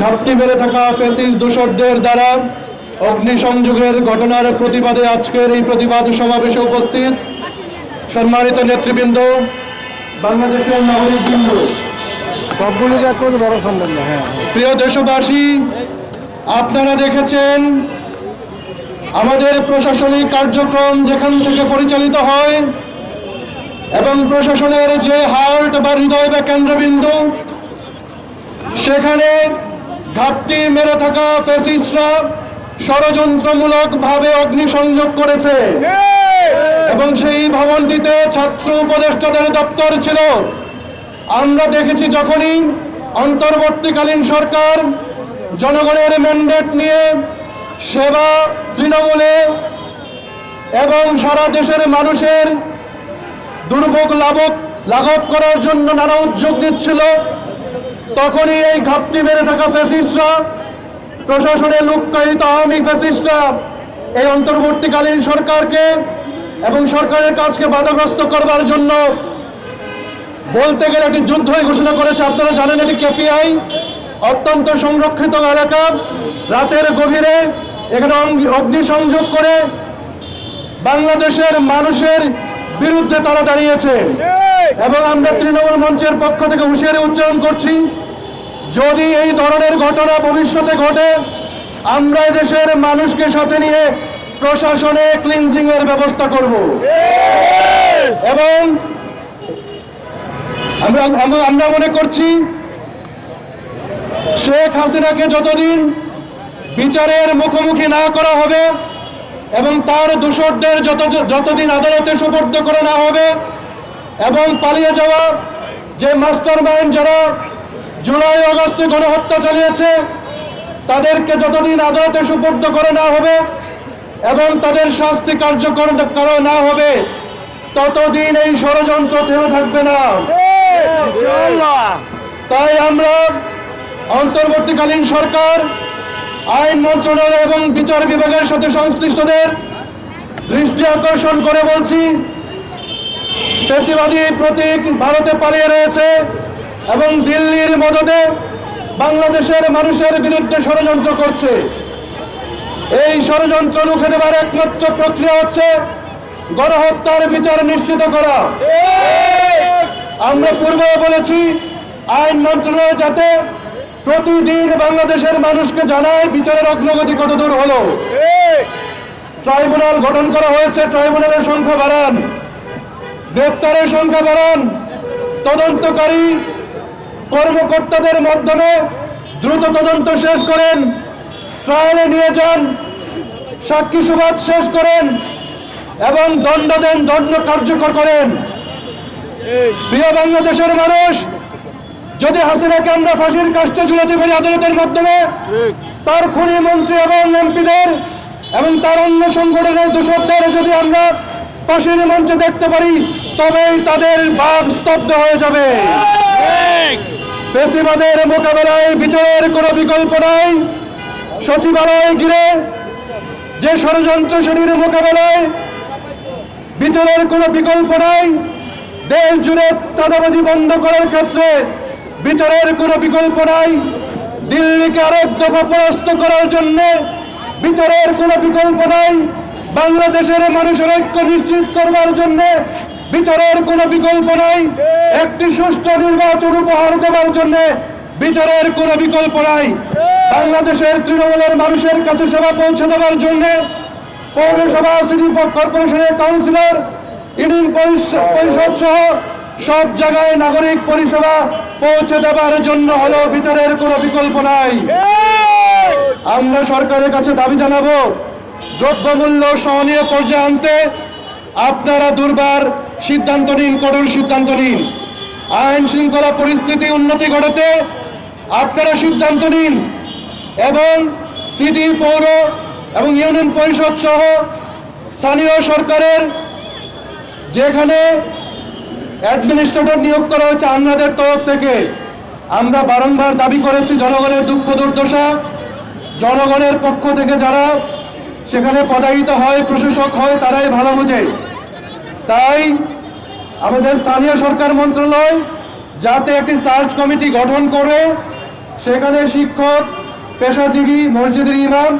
ঘাটতি বেড়ে থাকা ফেসিস দোষরদের দ্বারা অগ্নিসংযোগের ঘটনার প্রতিবাদে আজকের এই প্রতিবাদ সমাবেশে উপস্থিত সম্মানিত নেতৃবৃন্দ বাংলাদেশের নাগরিকবৃন্দ। সবগুলোকে এক বড় সম্ভব না হ্যাঁ। প্রিয় দেশবাসী আপনারা দেখেছেন আমাদের প্রশাসনিক কার্যক্রম যেখান থেকে পরিচালিত হয় এবং প্রশাসনের যে হার্ট বা হৃদয় বা কেন্দ্রবিন্দু, সেখানে ঘাটতি মেরে থাকা ফেসিস্টরা ষড়যন্ত্রমূলকভাবে অগ্নিসংযোগ করেছে। এবং সেই ভবনটিতে ছাত্র উপদেষ্টাদের দপ্তর ছিল। আমরা দেখেছি যখনই অন্তর্বর্তীকালীন সরকার জনগণের ম্যান্ডেট নিয়ে সেবা তৃণমূলে এবং সারা দেশের মানুষের দুর্ভোগ লাভক, লাঘব করার জন্য নানা উদ্যোগ নিচ্ছিল। তখনই এই ঘাপটি বেড়ে থাকা ফ্যাসিস্টরা, প্রশাসনে লুক্কায়িত আওয়ামী ফ্যাসিস্টরা এই অন্তর্বর্তীকালীন সরকারকে এবং সরকারের কাজকে বাধাগ্রস্ত করবার জন্য বলতে গেলে একটি যুদ্ধই ঘোষণা করেছে। আপনারা জানেন এটি কেপিআই, অত্যন্ত সংরক্ষিত এলাকা। রাতের গভীরে এখানে অগ্নিসংযোগ করে বাংলাদেশের মানুষের বিরুদ্ধে তারা দাঁড়িয়েছে। এবং আমরা তৃণমূল মঞ্চের পক্ষ থেকে হুঁশিয়ারি উচ্চারণ করছি, যদি এই ধরনের ঘটনা ভবিষ্যতে ঘটে, আমরা দেশের মানুষকে সাথে নিয়ে প্রশাসনে ক্লিনজিং এর ব্যবস্থা করব। এবং আমরা আমরা- মনে করছি, শেখ হাসিনাকে যতদিন বিচারের মুখোমুখি না করা হবে এবং তার দোষরদের যত যতদিন আদালতে সুপর্দ করা না হবে এবং পালিয়ে যাওয়া যে মাস্টার মাইন্ড যারা জুলাই আগস্টে গণহত্যা চালিয়েছে তাদেরকে যতদিন আদালতে সুপর্দ করে না হবে এবং তাদের শাস্তি কার্যকর করা না হবে ততদিন এই ষড়যন্ত্র থেমে থাকবে না। তাই আমরা অন্তর্বর্তীকালীন সরকার আইন মন্ত্রণালয় এবং বিচার বিভাগের সাথে সংশ্লিষ্টদের দৃষ্টি আকর্ষণ করে বলছি ফেসিবাদী প্রতীক ভারতে পালিয়ে রয়েছে এবং দিল্লির মদদে বাংলাদেশের মানুষের বিরুদ্ধে ষড়যন্ত্র করছে। এই ষড়যন্ত্র রুখে দেবার একমাত্র প্রক্রিয়া হচ্ছে গণহত্যার বিচার নিশ্চিত করা। আমরা পূর্বে বলেছি আইন মন্ত্রণালয় যাতে প্রতিদিন বাংলাদেশের মানুষকে জানায় বিচারের অগ্রগতি কত দূর হলো ট্রাইব্যুনাল গঠন করা হয়েছে ট্রাইব্যুনালের সংখ্যা বাড়ান। গ্রেপ্তারের সংখ্যা বাড়ান। তদন্তকারী কর্মকর্তাদের মাধ্যমে দ্রুত তদন্ত শেষ করেন। ট্রায়ালে নিয়ে যান। সাক্ষী সুবাদ শেষ করেন এবং দণ্ড দেন দণ্ড কার্যকর করেন। প্রিয় বাংলাদেশের মানুষ যদি হাসিনাকে আমরা ফাঁসির কাজটা ঝুলাতে পারি আদালতের মাধ্যমে, তার খুনি মন্ত্রী এবং এমপিদের এবং তার অন্য সংগঠনের দোষকদের যদি আমরা ফাঁসির মঞ্চে দেখতে পারি, তবেই তাদের বাঘ স্তব্ধ হয়ে যাবে। ফেসিবাদের মোকাবেলায় বিচারের কোনো বিকল্প নাই। সচিবালয় ঘিরে যে ষড়যন্ত্র শরীর মোকাবেলায় বিচারের কোনো বিকল্প নাই। দেশ জুড়ে চাঁদাবাজি বন্ধ করার ক্ষেত্রে বিচারের কোনো বিকল্প নাই। দিল্লিকে আরেক দফা পরাস্ত করার জন্য বিচারের কোনো বিকল্প নাই। বাংলাদেশের মানুষের ঐক্য নিশ্চিত করবার জন্য বিচারের কোনো বিকল্প নাই। একটি সুষ্ঠু নির্বাচন উপহার দেওয়ার জন্য বিচারের কোনো বিকল্প নাই। বাংলাদেশের তৃণমূলের মানুষের কাছে সেবা পৌঁছে দেওয়ার জন্য পৌরসভা, সিটি কর্পোরেশনের কাউন্সিলর ইউনিয়ন পরিষ- পরিষদ সহ সব জায়গায় নাগরিক পরিষেবা পৌঁছে দেওয়ার জন্য হলো বিচারের কোনো বিকল্প নাই। আমরা সরকারের কাছে দাবি জানাব, দ্রব্যমূল্য সহনীয় পর্যায়ে আনতে আপনারা দুর্বার সিদ্ধান্ত নিন, কঠোর সিদ্ধান্ত নিন। আইন শৃঙ্খলা পরিস্থিতি উন্নতি ঘটাতে আপনারা সিদ্ধান্ত নিন এবং সিটি পৌর এবং ইউনিয়ন পরিষদ সহ স্থানীয় সরকারের যেখানে অ্যাডমিনিস্ট্রেটর নিয়োগ করা হয়েছে আপনাদের তরফ থেকে। আমরা বারংবার দাবি করেছি জনগণের দুঃখ দুর্দশা। জনগণের পক্ষ থেকে যারা সেখানে পদায়িত হয়, প্রশাসক হয়, তারাই ভালো বোঝে। তাই আমাদের স্থানীয় সরকার মন্ত্রণালয় যাতে একটি সার্চ কমিটি গঠন করে, সেখানে শিক্ষক, পেশাজীবী, মসজিদের ইমাম